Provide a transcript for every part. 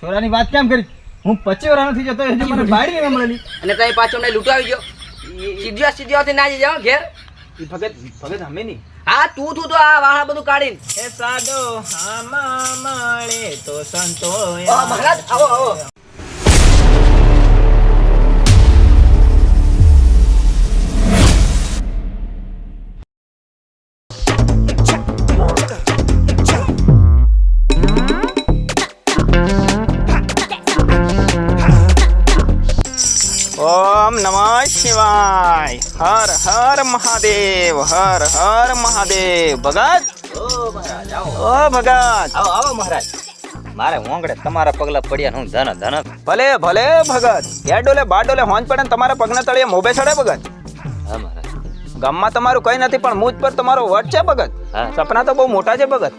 છોરાની વાત કેમ કરી? હું પચી વર્ષ નથી જતો એટલે મને બાળી નહીં મળેલી. અને તમે પાછો મને લૂંટાવી ગયો સીધો સીધો ના જઈ જાઓ ઘેર. ઈ ભગત ભગત અમે નહીં. હા તું તું તો આ વાહણ બધું કાઢીને. એ સાદો હામાં મળે તો સંતો મહારાજ આવો આવો. ઓમ નમઃ શિવાય. હર હર મહાદેવ હર હર મહાદેવ. ભગત? ઓ ભગત. આવો આવો મહારાજ. મારે ઓંગળે તમારા પગલા પડ્યા હું ધન ધન ભલે ભલે ભગત. ગેડોલે બાડોલે હોંજ પડે તમારા પગના તળિયે મોભે ચડે ભગત. હા મહારાજ. ગામમાં તમારું કઈ નથી પણ મુજ પર તમારો વટ છે ભગત. હા. સપના તો બહુ મોટા છે ભગત.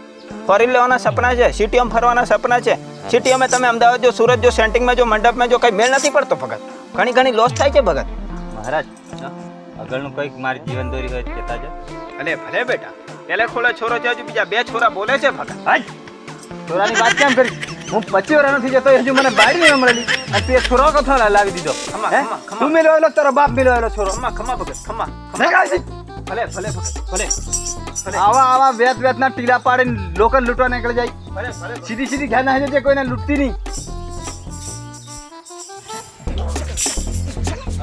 ફરી લેવાના સપના છે સિટીઓમાં ફરવાના સપના છે. સિટીઓમાં તમે અમદાવાદ જો સુરત જો સેન્ટિંગમાં જો મંડપમાં જો કઈ મેળ નથી પડતો ભગત. ઘણી ઘણી લોસ થાય છે ભગત. મહારાજ આગળનું કંઈક મારી જીવન દોરી હોય કહેતા છે ભલે ભલે બેટા. પેલે ખોલે છોરો છે હજુ બીજા બે છોરા બોલે છે ભગત. ભાઈ છોરાની વાત કેમ કરી? હું પચી વર્ષ નથી જતો હજુ મને બાળી નહીં મળેલી. અને તું છોરો કથો લાવી દીધો. હે? તું મેળવેલો તારો બાપ મેળવેલો છોરો. ખમા ખમા ભગત ખમા ભલે ભલે ભગત ભલે આવા આવા વેત વેતના ટીલા પાડીને લોકો લૂંટવા નીકળી જાય. સીધી સીધી ઘેર ના છે કોઈને લૂંટતી નહીં.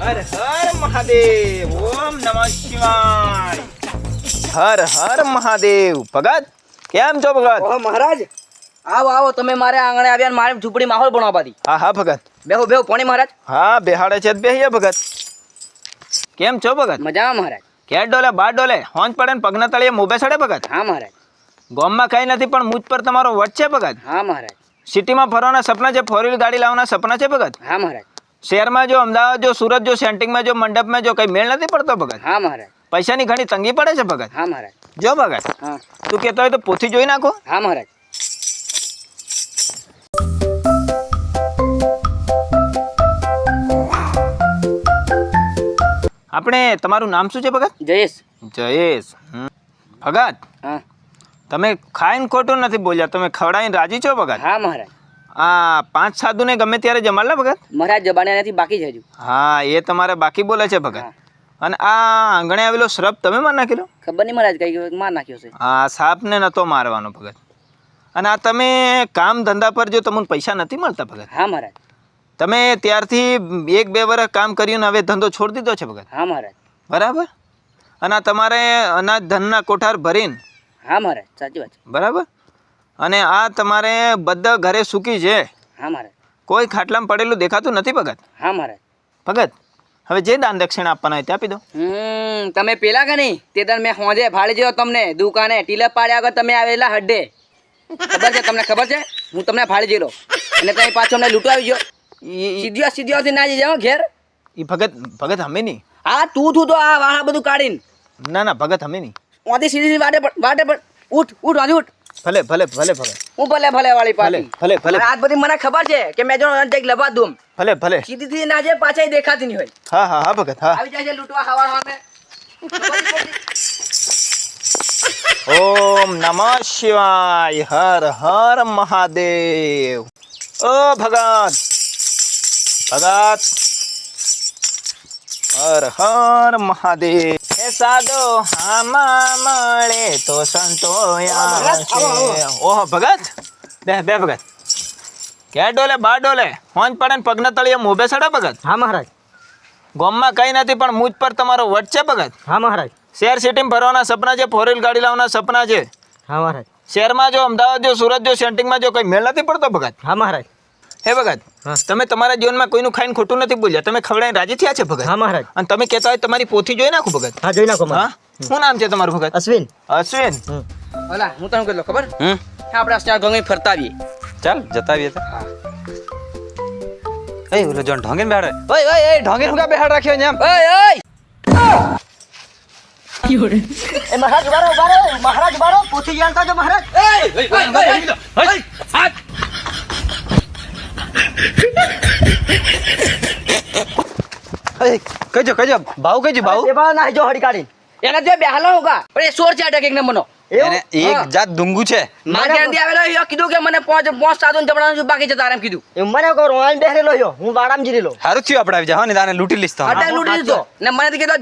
હર હર મહાદેવ ઓમ નમઃ શિવાય. હર હર મહાદેવ. ભગત કેમ છો ભગત? ઓ મહારાજ આવો આવો તમે મારે આંગણે આવ્યા મારે ઝૂંપડી માહોલ બનાવવા દી હા હા ભગત. બેહો બેહો પોણી મહારાજ. હા બેહાડે છે બેહીએ ભગત. કેમ છો ભગત? મજામાં મહારાજ. કેટ ડોલે બાર ડોલે હોંજ પડે ને પગના તળિયે મોભે સડે ભગત? હા મહારાજ. ગોમમાં કઈ નથી પણ મુજ પર તમારો વટ છે ભગત? હા મહારાજ. સિટીમાં ફરવાના સપના છે ફોર વ્હીલ ગાડી લાવવાના સપના છે ભગત? હા મહારાજ. શહેરમાં જો અમદાવાદ જો સુરત જો સેન્ટિંગમાં જો મંડપમાં જો કઈ મેળ નથી પડતો ભગત? હા મહારાજ. પૈસાની ઘણી તંગી પડે છે ભગત? હા મહારાજ. જો ભગત હા. તું કહેતો હોય તો પોથી જોઈ નાખો. હા મહારાજ. આપણે તમારું નામ શું છે ભગત? જયેશ. જયેશ. ભગત હા. તમે ખાઈને ખોટું નથી બોલ્યા તમે ખવડાવીને રાજી છો ભગત? હા મહારાજ. આ પાંચ સાધુને ગમે ત્યારે જમાડલા ભગત. મહારાજ જબાને નથી બાકી જ હજુ હા એ તમારે બાકી બોલે છે ભગત. અને આ આંગણે આવેલો શ્રપ તમે માર નાખેલો? ખબર નહીં મહારાજ કઈ માર નાખ્યો છે. આ સાપને નતો મારવાનો ભગત. અને આ તમે કામ ધંધા પર જો તમને પૈસા નથી મળતા ભગત? હા મહારાજ. તમે ત્યારથી એક બે વર્ષ કામ કર્યું ને હવે ધંધો છોડી દીધો છે ભગત? હા મહારાજ. બરાબર? અને આ તમારે અનાજ ધનના કોઠાર ભરીને? હા મહારાજ સાચી વાત બરાબર? અને આ તમારે બધા ઘરે સૂકી છે? હા મારે. કોઈ ખાટલામાં પડેલું દેખાતું નથી ભગત? હા મારે. ભગત હવે જે દાન દક્ષિણા આપવાના હોય તે આપી દો. હમ તમે પેલા કે નહીં? તે તને મેં હોજે ફાળી જેવો તમને દુકાને. ટીલર પાડ્યા આગળ તમે આવેલા હડ્ડે. ખબર છે તમને ખબર છે? હું તમને ફાળી જેલો અને તમે પાછો અમને લૂંટાવી ગયો. સીધીઓ સીધીઓથી ના જઈ જાઓ ઘેર. એ ભગત ભગત અમે નહીં. આ તું તું તો આ વાહણ બધું કાઢીને. ના ના ભગત અમે નહીં. ઓથી સીધી સીધી વાટે વાટે પણ ઉઠ ઉઠ વાંધી ઉઠ. ભલે ભલે ભલે ભગત હું ભલે ભલે વાળી પાછી ભલે, ભલે. રાત બધી મને ખબર છે કે મેં જો જઈક લબા દઉં ભલે ભલે. સીધી સીધી ના જાય પાછા દેખાતી નહીં હોય. હા હા હા ભગત હા. આવી જાય છે લૂંટવા હવા સામે ઓમ નમઃ શિવાય હર હર મહાદેવ. ઓ ભગત ભગત. હર હર મહાદેવ. હે સાદો હામાં મળે તો સંતો ઓહ ભગત? બે બે ભગત. કે ડોલે બા ડોલે? હોંજ પડે ને પગના તળિયે મોભે સડે ભગત. હા મહારાજ. ગોમમાં કઈ નથી પણ મુજ પર તમારો વટ છે ભગત. હા મહારાજ. શેર સિટીમાં ફરવાના સપના છે ફોર વ્હીલ ગાડી લાવવાના સપના છે. હા મહારાજ. શહેરમાં જો અમદાવાદ જો સુરત જો સેન્ટિંગમાં જો કંઈ મેળ નથી પડતો ભગત? હા મહારાજ. હે ભગત તમે તમારા જીવનમાં કોઈનું ખાઈને ખોટું નથી બોલ્યા તમે ખવડાવીને રાજી થયા છે ભગત હા મહારાજ અને તમે કહેતા હોય તમારી પોથી જોઈ નાખું ભગત હા જોઈ નાખો હા શું નામ છે તમારું ભગત અશ્વિન અશ્વિન ઓલા હું તમને કહેલો ખબર હમ આપણે સ્ટાર ગંગે ફરતા આવીએ ચાલ જતા આવીએ તો એ ઓલો જોન ઢોંગીને બેહાડે ઓય ઓય એ ઢોંગીને હું બેહાડ રાખ્યો ને એમ ઓય ઓય એ મહારાજ બારો બારો મહારાજ બારો પોથી જાણતા જો મહારાજ એ કહેજો કહેજો. ભાવ કહેજો ભાવ એ ભાવ ના જો હડી કાઢી. એને જે બેહાલો હોગા પણ એ સોર છે અટક એક નંબરનો. એને એક જાત ડુંગુ છે. મારે ઘેરથી આવેલો યો કીધું કે મને પાંચ પાંચ સાધન જબડાનું બાકી છે તારે કીધું. એ મને કહો રોવાન બેહરેલો યો હું વાડામ જીરેલો. સારું થયું આપણે આવી જા હો ને તાને લૂંટી લઈશ તો. લૂટી લીધો. ને મને કીધું